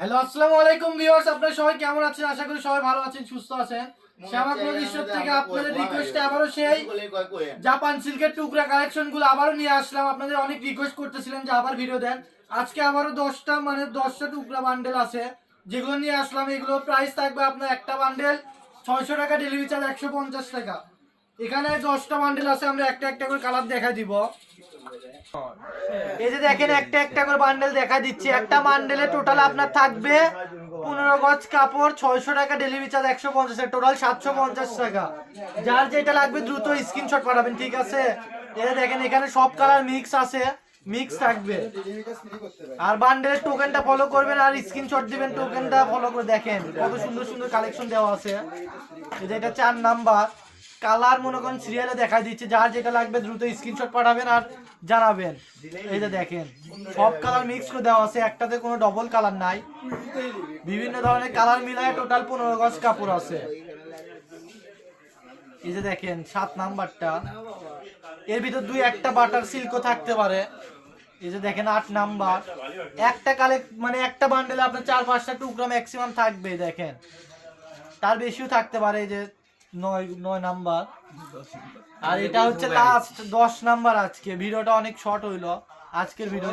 Hello আসসালামু আলাইকুম viewers আপনারা সবাই কেমন আছেন? আশা করি সবাই ভালো আছেন সুস্থ আছেন। শ্যামা থেকে আপনাদের রিকোয়েস্টে আবারও সেই জাপান সিল্কের টুকরা কালেকশনগুলো আবারও নিয়ে আসলাম। আপনাদের অনেক রিকোয়েস্ট করতেছিলেন যে আবার ভিডিও দেন। আজকে আবারও দশটা মানে দশটা টুকরা বান্ডেল আছে। যেগুলো নিয়ে আসলাম এগুলো প্রাইস থাকবে আপনার একটা বান্ডেল ছয়শো টাকা ডেলিভারি চার্জ একশো পঞ্চাশ টাকা। এখানে দশটা বান্ডেল আছে আমরা একটা একটা করে কালার দেখা দিব। এই যে দেখেন, একটা একটা করে বান্ডেল দেখা দিচ্ছি। একটা বান্ডেলে টোটাল আপনার থাকবে পনেরো গজ কাপড়, ছয়শো টাকা ডেলিভারি চার্জ একশো পঞ্চাশ টোটাল সাতশো পঞ্চাশ টাকা। যার যেটা লাগবে দ্রুত স্ক্রিনশট পাঠাবেন, ঠিক আছে? এই দেখেন, এখানে সব কালার মিক্স আছে মিক্স থাকবে। আর বান্ডেলের টোকেনটা ফলো করবেন আর স্ক্রিনশট দিবেন টোকেনটা ফলো করে দেখেন। কত সুন্দর সুন্দর কালেকশন দেওয়া আছে। এটা চার নাম্বার কালার মনে করেন সিরিয়ালে দেখা দিচ্ছে, যার যেটা লাগবে দ্রুত স্ক্রিনশট পাঠাবেন আর জানাবেন। এই যে দেখেন, সব কালার মিক্স করে দেওয়া আছে, একটাতে কোনো ডবল কালার নাই। বিভিন্ন ধরনের কালার মিলায় টোটাল পনেরো গজ কাপড় আছে। এই যে দেখেন, সাত নাম্বারটা। এর ভিতর দুই একটা বাটার সিল্কও থাকতে পারে। এই যে দেখেন, আট নাম্বার। একটা কালেক্ট মানে একটা বান্ডেলে আপনার চার পাঁচটা টুকরা ম্যাক্সিমাম থাকবে দেখেন। তার বেশিও থাকতে পারে, এই যে নয় নয় নাম্বার। আর এটা হচ্ছে লাস্ট দশ নাম্বার আজকে। ভিডিওটা অনেক শর্ট হইল। আজকের ভিডিও